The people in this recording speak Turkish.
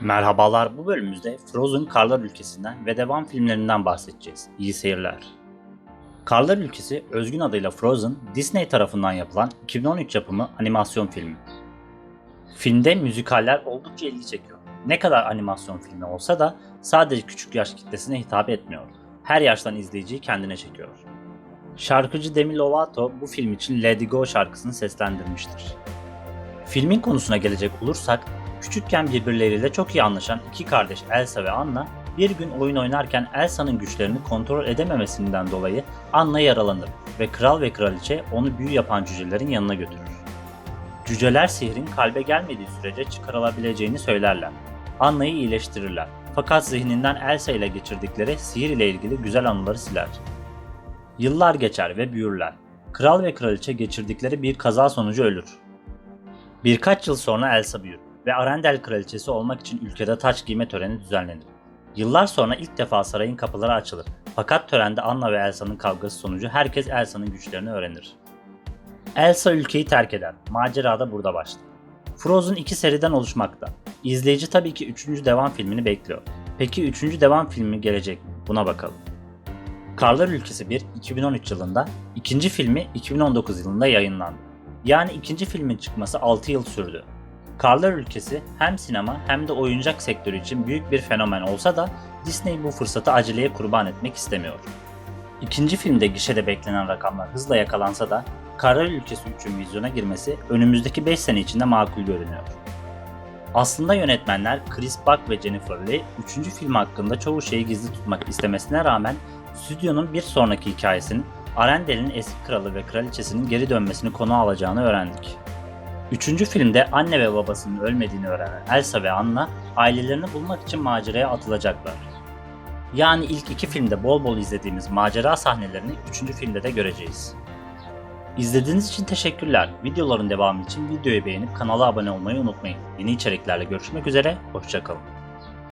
Merhabalar bu bölümümüzde Frozen Karlar Ülkesi'nden ve devam filmlerinden bahsedeceğiz. İyi seyirler. Karlar Ülkesi özgün adıyla Frozen, Disney tarafından yapılan 2013 yapımı animasyon filmi. Filmde müzikaller oldukça ilgi çekiyor. Ne kadar animasyon filmi olsa da sadece küçük yaş kitlesine hitap etmiyor. Her yaştan izleyiciyi kendine çekiyor. Şarkıcı Demi Lovato bu film için It Go şarkısını seslendirmiştir. Filmin konusuna gelecek olursak, küçükken birbirleriyle çok iyi anlaşan iki kardeş Elsa ve Anna, bir gün oyun oynarken Elsa'nın güçlerini kontrol edememesinden dolayı Anna yaralanır ve kral ve kraliçe onu büyü yapan cücelerin yanına götürür. Cüceler sihrin kalbe gelmediği sürece çıkarılabileceğini söylerler. Anna'yı iyileştirirler. Fakat zihninden Elsa ile geçirdikleri sihir ile ilgili güzel anıları siler. Yıllar geçer ve büyürler. Kral ve kraliçe geçirdikleri bir kaza sonucu ölür. Birkaç yıl sonra Elsa büyür ve Arendel kraliçesi olmak için ülkede taç giyme töreni düzenlenir. Yıllar sonra ilk defa sarayın kapıları açılır. Fakat törende Anna ve Elsa'nın kavgası sonucu herkes Elsa'nın güçlerini öğrenir. Elsa ülkeyi terk eder. Macera da burada başlar. Frozen iki seriden oluşmakta. İzleyici tabii ki 3. devam filmini bekliyor. Peki 3. devam filmi gelecek mi? Buna bakalım. Karlar Ülkesi 1 2013 yılında, ikinci filmi 2019 yılında yayınlandı. Yani ikinci filmin çıkması 6 yıl sürdü. Karlar Ülkesi hem sinema hem de oyuncak sektörü için büyük bir fenomen olsa da Disney bu fırsatı aceleye kurban etmek istemiyor. İkinci filmde gişede beklenen rakamlar hızla yakalansa da Karlar Ülkesi 3'ün vizyona girmesi önümüzdeki 5 sene içinde makul görünüyor. Aslında yönetmenler Chris Buck ve Jennifer Lee 3. film hakkında çoğu şeyi gizli tutmak istemesine rağmen stüdyonun bir sonraki hikayesinin Arendel'in eski kralı ve kraliçesinin geri dönmesini konu alacağını öğrendik. Üçüncü filmde anne ve babasının ölmediğini öğrenen Elsa ve Anna ailelerini bulmak için maceraya atılacaklar. Yani ilk iki filmde bol bol izlediğimiz macera sahnelerini üçüncü filmde de göreceğiz. İzlediğiniz için teşekkürler. Videoların devamı için videoyu beğenip kanala abone olmayı unutmayın. Yeni içeriklerle görüşmek üzere, hoşçakalın.